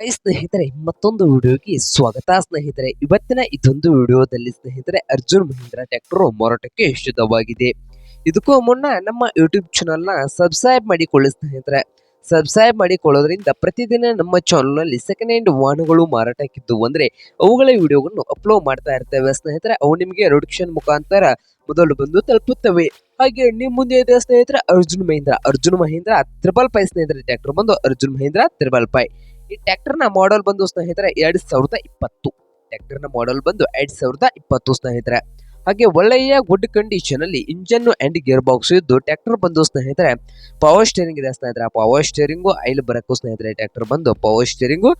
ಸ್ನೇಹಿತರೆ, ಮತ್ತೊಂದು ವಿಡಿಯೋಗೆ ಸ್ವಾಗತ. ಸ್ನೇಹಿತರೆ, ಇವತ್ತಿನ ಇದೊಂದು ವಿಡಿಯೋದಲ್ಲಿ ಸ್ನೇಹಿತರೆ, ಅರ್ಜುನ್ ಮಹೇಂದ್ರ ಟ್ರ್ಯಾಕ್ಟರ್ ಮಾರಾಟಕ್ಕೆ ಸಿದ್ಧವಾಗಿದೆ. ಇದಕ್ಕೂ ಮುನ್ನ ನಮ್ಮ ಯೂಟ್ಯೂಬ್ ಚಾನಲ್ನ ಸಬ್ಸ್ಕ್ರೈಬ್ ಮಾಡಿಕೊಳ್ಳಿ ಸ್ನೇಹಿತರೆ. ಸಬ್ಸ್ಕ್ರೈಬ್ ಮಾಡಿಕೊಳ್ಳೋದ್ರಿಂದ ಪ್ರತಿದಿನ ನಮ್ಮ ಚಾನಲ್ನಲ್ಲಿ ಸೆಕೆಂಡ್ ಹ್ಯಾಂಡ್ ವಾಹನಗಳು ಮಾರಾಟಕ್ಕಿದ್ದು ಅಂದರೆ ಅವುಗಳ ವಿಡಿಯೋಗಳನ್ನು ಅಪ್ಲೋಡ್ ಮಾಡ್ತಾ ಇರ್ತೇವೆ. ಸ್ನೇಹಿತರೆ, ಅವು ನಿಮಗೆ ನೋಟಿಫಿಕೇಶನ್ ಮುಖಾಂತರ ಮೊದಲು ಬಂದು ತಲುಪುತ್ತವೆ. ಹಾಗೆ ನಿಮ್ಮ ಮುಂದೆ ಇದೆ ಸ್ನೇಹಿತರೆ, ಅರ್ಜುನ್ ಮಹೇಂದ್ರ. ಅರ್ಜುನ್ ಮಹೇಂದ್ರ ತ್ರಿಬಲ್ ಪೈ ಸ್ನೇಹಿತರೆ ಟ್ರ್ಯಾಕ್ಟರ್ ಬಂದು ಅರ್ಜುನ್ ಮಹೇಂದ್ರ ತ್ರಿಬಲ್ ಪೈ ಈ ಟ್ರ್ಯಾಕ್ಟರ್ನ ಮಾಡೆಲ್ ಬಂದು ಸ್ನೇಹಿತರೆ ಎರಡ್ ಸಾವಿರದ ಇಪ್ಪತ್ತು. ಟ್ಯಾಕ್ಟರ್ನ ಮಾಡೆಲ್ ಬಂದು ಎರಡ್ ಸಾವಿರದ ಇಪ್ಪತ್ತು ಸ್ನೇಹಿತರೆ. ಹಾಗೆ ಒಳ್ಳೆಯ ಗುಡ್ ಕಂಡೀಷನ್ ಅಲ್ಲಿ ಇಂಜನ್ ಅಂಡ್ ಗೇರ್ ಬಾಕ್ಸ್ ಇದ್ದು ಟ್ರ್ಯಾಕ್ಟರ್ ಬಂದು ಸ್ನೇಹಿತರೆ ಪವರ್ ಸ್ಟೇರಿಂಗ್ ಇದೆ ಸ್ನೇಹಿತರೆ. ಪವರ್ ಸ್ಟೇರಿಂಗು ಐಲ್ ಬರಕು ಸ್ನೇಹಿತರೆ ಟ್ರ್ಯಾಕ್ಟರ್ ಬಂದು ಪವರ್ ಸ್ಟೇರಿಂಗು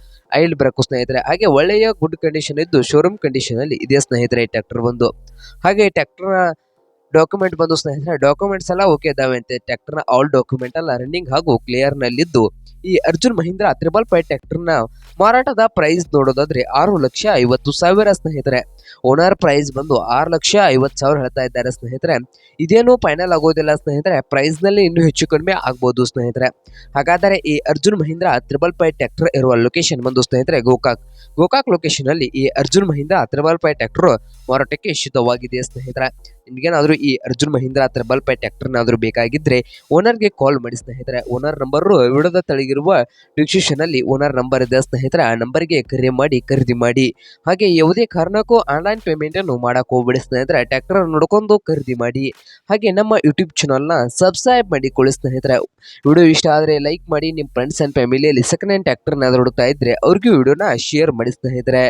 ಐಲ್ ಬರಕು ಸ್ನೇಹಿತರೆ. ಹಾಗೆ ಒಳ್ಳೆಯ ಗುಡ್ ಕಂಡೀಷನ್ ಇದ್ದು ಶೋರೂಮ್ ಕಂಡೀಷನ್ ಅಲ್ಲಿ ಇದೆ ಸ್ನೇಹಿತರೆ ಟ್ರ್ಯಾಕ್ಟರ್ ಬಂದು. ಹಾಗೆ ಟ್ರ್ಯಾಕ್ಟರ್ ಡಾಕ್ಯುಮೆಂಟ್ ಬಂದು ಸ್ನೇಹಿತರೆ ಡಾಕ್ಯುಮೆಂಟ್ಸ್ ಎಲ್ಲ ಓಕೆ ಇದಾವೆ ಅಂತೆ. ಟ್ರ್ಯಾಕ್ಟರ್ನ ಆಲ್ ಡಾಕ್ಯುಮೆಂಟ್ ಎಲ್ಲ ರನ್ನಿಂಗ್ ಹಾಗೂ ಕ್ಲಿಯರ್ ನಲ್ಲಿದ್ದು ಈ ಅರ್ಜುನ್ ಮಹೀಂದ್ರ ತ್ರಿಬಲ್ ಫೈವ್ ಟ್ರ್ಯಾಕ್ಟರ್ನ ಮಾರಾಟದ ಪ್ರೈಸ್ ನೋಡೋದಾದ್ರೆ ಆರು ಲಕ್ಷ ಐವತ್ತು ಸಾವಿರ ಸ್ನೇಹಿತರೆ. ಓನರ್ ಪ್ರೈಸ್ ಬಂದು ಆರು ಲಕ್ಷ ಐವತ್ತು ಸಾವಿರ ಹೇಳ್ತಾ ಇದ್ದಾರೆ ಸ್ನೇಹಿತರೆ. ಇದೇನು ಫೈನಲ್ ಆಗೋದಿಲ್ಲ ಸ್ನೇಹಿತರೆ. ಪ್ರೈಸ್ನಲ್ಲಿ ಇನ್ನೂ ಹೆಚ್ಚು ಕಡಿಮೆ ಆಗ್ಬೋದು ಸ್ನೇಹಿತರೆ. ಹಾಗಾದರೆ ಈ Arjun Mahindra triple five tractor ಇರುವ ಲೊಕೇಶನ್ ಬಂದು ಸ್ನೇಹಿತರೆ ಗೋಕಾಕ್. ಗೋಕಾಕ್ ಲೊಕೇಶನ್ ಅಲ್ಲಿ ಈ Arjun Mahindra triple five tractor ಮಾರಾಟಕ್ಕೆ ಸಿದ್ಧವಾಗಿದೆ ಸ್ನೇಹಿತರೆ. ನಿಮ್ಗೇನಾದ್ರೂ ಈ ಅರ್ಜುನ್ ಮಹೀಂದ್ರ ಹತ್ರ ಫೈ ಟ್ಯಾಕ್ಟರ್ನಾದರೂ ಬೇಕಾಗಿದ್ರೆ ಓನರ್ಗೆ ಕಾಲ್ ಮಾಡಿ ಸ್ನೇಹಿತರೆ. ಓನರ್ ನಂಬರು ವಿಡದ ತಳಗಿರುವ ಡಿಸ್ಕ್ರಿಪ್ಷನ್ ಅಲ್ಲಿ ಓನರ್ ನಂಬರ್ ಇದೆ ಸ್ನೇಹಿತರೆ. ಆ ನಂಬರ್ಗೆ ಕರೆ ಮಾಡಿ, ಖರೀದಿ ಮಾಡಿ. ಹಾಗೆ ಯಾವುದೇ ಕಾರಣಕ್ಕೂ ಆನ್ಲೈನ್ ಪೇಮೆಂಟ್ ಅನ್ನು ಮಾಡಕ್ ಹೋಗ್ಬೇಡಿ ಸ್ನೇಹಿತರೆ. ಟ್ಯಾಕ್ಟರ್ ನೋಡ್ಕೊಂಡು ಖರೀದಿ ಮಾಡಿ. ಹಾಗೆ ನಮ್ಮ ಯೂಟ್ಯೂಬ್ ಚಾನಲ್ನ ಸಬ್ಸ್ಕ್ರೈಬ್ ಮಾಡಿಕೊಳ್ಳಿ ಸ್ನೇಹಿತರೆ. ವಿಡಿಯೋ ಇಷ್ಟ ಆದರೆ ಲೈಕ್ ಮಾಡಿ ನಿಮ್ಮ ಫ್ರೆಂಡ್ಸ್ ಆ್ಯಂಡ್ ಫ್ಯಾಮಿಲಿಯಲ್ಲಿ ಸೆಕೆಂಡ್ ಹ್ಯಾಂಡ್ ಟ್ಯಾಕ್ಟರ್ನಾದ್ರೂ ಹುಡುಕ್ತಾ ಇದ್ರೆ ಅವ್ರಿಗೂ ವಿಡಿಯೋನ ಶೇರ್ ಮಾಡಿ ಸ್ನೇಹಿತರೆ.